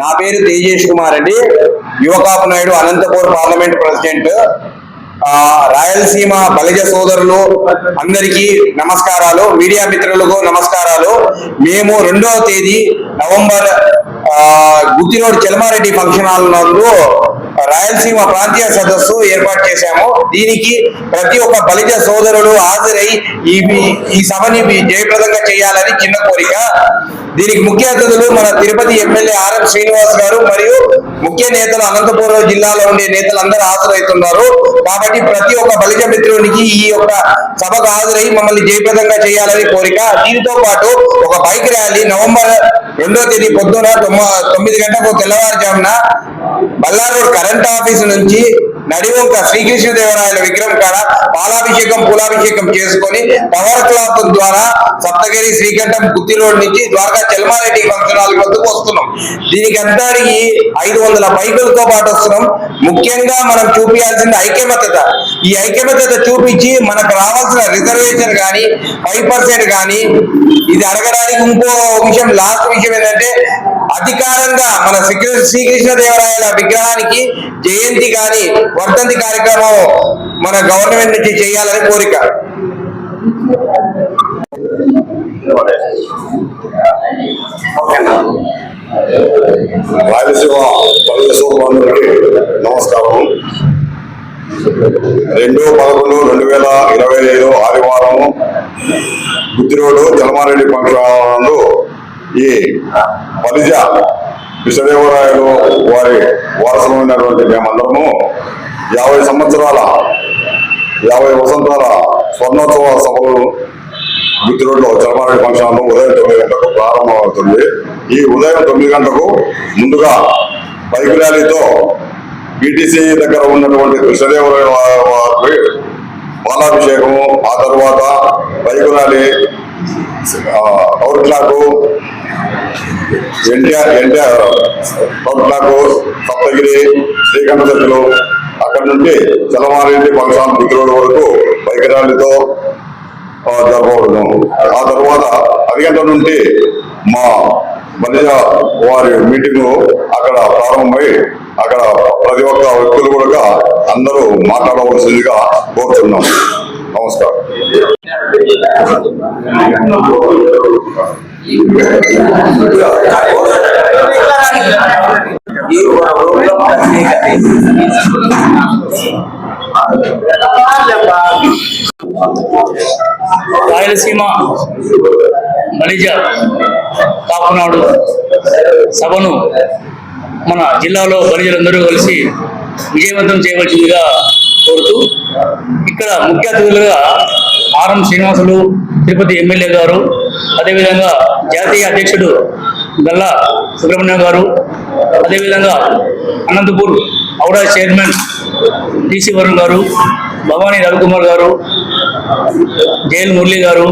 నా పేరు తేజేష్ కుమార్ అండి. Yuvakapu Naidu Anantapur parliament president. Rayalaseema Balija సోదరులు అందరికీ నమస్కారాలు మీడియా మిత్రులకు నమస్కారాలు. మేము రెండవ తేదీ November Gutti road Chelamareddy function hall నందు రాయలసీమ ప్రాంతీయ సదస్సు ఏర్పాటు చేశాము. దీనికి ప్రతి ఒక్క బలిజ సోదరుడు హాజరై ఈ ఈ సభని జయప్రదంగా చేయాలని చిన్న కోరిక. దీనికి ముఖ్య అతిథులు మన తిరుపతి ఎమ్మెల్యే ఆర్ఎం శ్రీనివాస్ గారు మరియు ముఖ్య నేతలు అనంతపురం జిల్లాలో ఉండే నేతలు అందరూ హాజరవుతున్నారు కాబట్టి ప్రతి ఒక్క బలిజ మిత్రునికి ఈ యొక్క సభకు హాజరై మమ్మల్ని జయప్రదంగా చేయాలని కోరిక. దీంతో పాటు ఒక బైక్ ర్యాలీ నవంబర్ రెండో తేదీ పొద్దున తొమ్మిది గంటలకు తెల్లవారుజామున బల్లారు కరెంట్ ఆఫీస్ నుంచి నడివంక శ్రీకృష్ణదేవరాయల విగ్రహం కాడ పాలాభిషేకం పూలాభిషేకం చేసుకొని పవర్ క్లాక్ ద్వారా సప్తగిరి శ్రీకంఠం గుత్తి రోడ్ నుంచి ద్వారకా చెల్మారెడ్డి ఫంక్షన్ వద్దకు వస్తున్నాం. దీనికి అంతటికి ఐదు వందల బైకులతో పాటు వస్తున్నాం. ముఖ్యంగా మనం చూపించాల్సింది ఐక్యమత్యత. ఈ ఐక్యమత్యత చూపించి మనకు రావాల్సిన రిజర్వేషన్ కానీ ఫైవ్ పర్సెంట్ కానీ ఇది అడగడానికి ఇంకో విషయం లాస్ట్ విషయం ఏంటంటే అధికారంగా మన శ్రీకృష్ణ శ్రీకృష్ణదేవరాయల విగ్రహానికి జయంతి కానీ వర్ధంతి కార్యక్రమం మన గవర్నమెంట్ నుంచి చేయాలని కోరిక. రాయలసీమ పల్లె నమస్కారం రెండు పదకొండు రెండు వేల ఇరవై ఐదు ఆదివారం బుద్ధిరోడ్డు జలమారెడ్డి ఫంక్షన్లు ఈ పరిజ కృష్ణదేవరాయలు వారి వారసులమైనటువంటి మేమందరము యాభై సంవత్సరాల యాభై వసంతాల స్వర్ణోత్సవ సభలు బుద్ధి రోడ్లో చలమారెడ్డి ఫంక్షన్ ఉదయం తొమ్మిది గంటలకు ప్రారంభమవుతుంది. ఈ ఉదయం తొమ్మిది గంటలకు ముందుగా బైక్ ర్యాలీతో బీటీసీ దగ్గర ఉన్నటువంటి కృష్ణదేవరాయ వారి పాలాభిషేకము ఆ తర్వాత బైక్ ర్యాలీ పవర్ క్లాక్ ఎన్టీఆర్ ఎన్టీఆర్ పవర్ సప్తగిరి శ్రీకంఠశక్తులు అక్కడ నుండి చలమారెడ్డి ఫంక్షన్ బుద్ధి రోడ్ వరకు బైక్ ర్యాలీతో ఆ, తర్వాత పది గంటల నుండి మా మధ్య వారి మీటింగ్ అక్కడ ప్రారంభమై అక్కడ ప్రతి ఒక్క వ్యక్తులు కూడా అందరూ మాట్లాడవలసిందిగా కోరుతున్నాం నమస్కారం. రాయలసీమ మణిజ కాపునాడు సభను మన జిల్లాలో బలిజలందరూ కలిసి విజయవంతం చేయవలసిందిగా కోరుతూ ఇక్కడ ముఖ్య అతిథులుగా ఆర్ఎం శ్రీనివాసులు తిరుపతి ఎమ్మెల్యే గారు అదేవిధంగా జాతీయ అధ్యక్షుడు గల్లా సుబ్రహ్మణ్యం గారు అదేవిధంగా Anantapur AUDA chairman TC Varun గారు భవానీ రవికుమార్ గారు జైల్ మురళి గారు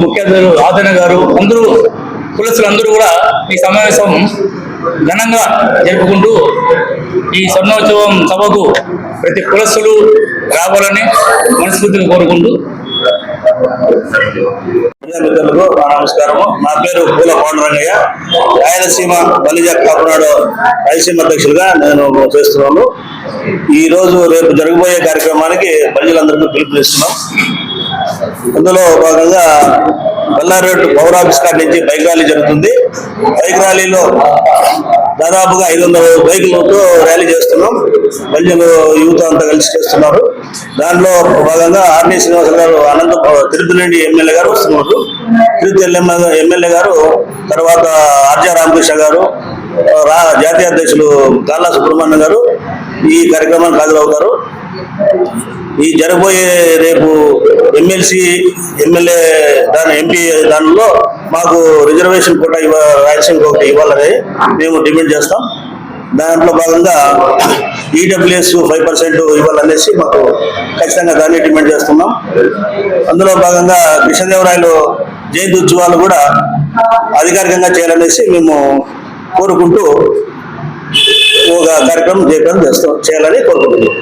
ముఖ్య అతిథులు ఆదన గారు అందరూ కులస్తులు అందరూ కూడా ఈ సమావేశం ఘనంగా జరుపుకుంటూ ఈ స్వర్ణోత్సవం సభకు ప్రతి కులస్తులు రావాలని మనస్ఫూర్తిగా కోరుకుంటూ మిత్రులకు నమస్కారము. నా పేరు పూల కోండరంగయ్య రాయలసీమ బలిజ కాపునాడు రాయలసీమ అధ్యక్షులుగా నేను చేస్తున్నాను. ఈ రోజు రేపు జరగబోయే కార్యక్రమానికి ప్రజలందరికీ పిలుపునిస్తున్నాం అందులో భాగంగా బల్లారెడ్డి పౌరాఫీస్ ఆఫీస్ కాడ నుంచి బైక్ ర్యాలీ జరుగుతుంది. బైక్ ర్యాలీలో దాదాపుగా ఐదు వందల బైకులతో ర్యాలీ చేస్తున్నాం. ప్రజలు యువత అంతా కలిసి చేస్తున్నారు. దానిలో భాగంగా ఆర్ని శ్రీనివాస గారు అనంత తిరుపతి నుండి ఎమ్మెల్యే గారు వస్తున్నారు. తిరుపతి ఎమ్మెల్యే ఎమ్మెల్యే గారు తర్వాత ఆర్జా రామకృష్ణ గారు రా జాతీయ అధ్యక్షులు గాల్లా సుబ్రహ్మణ్యం గారు ఈ కార్యక్రమానికి హాజరవుతారు ఈ జరగబోయే రేపు ఎమ్మెల్సీ ఎమ్మెల్యే దాని ఎంపీ దానిలో మాకు రిజర్వేషన్ కూడా ఇవ్వ రాయలసీమకి ఒకటి ఇవ్వాలని మేము డిమాండ్ చేస్తాం. దాంట్లో భాగంగా ఈడబ్ల్యూఎస్ ఫైవ్ పర్సెంట్ ఇవ్వాలనేసి మాకు ఖచ్చితంగా దాన్ని డిమాండ్ చేస్తున్నాం. అందులో భాగంగా కృష్ణదేవరాయలు జయంతి ఉత్సవాలు కూడా అధికారికంగా చేయాలనేసి మేము కోరుకుంటూ ఒక కార్యక్రమం చేయడం చేస్తాం చేయాలని కోరుకుంటున్నాం.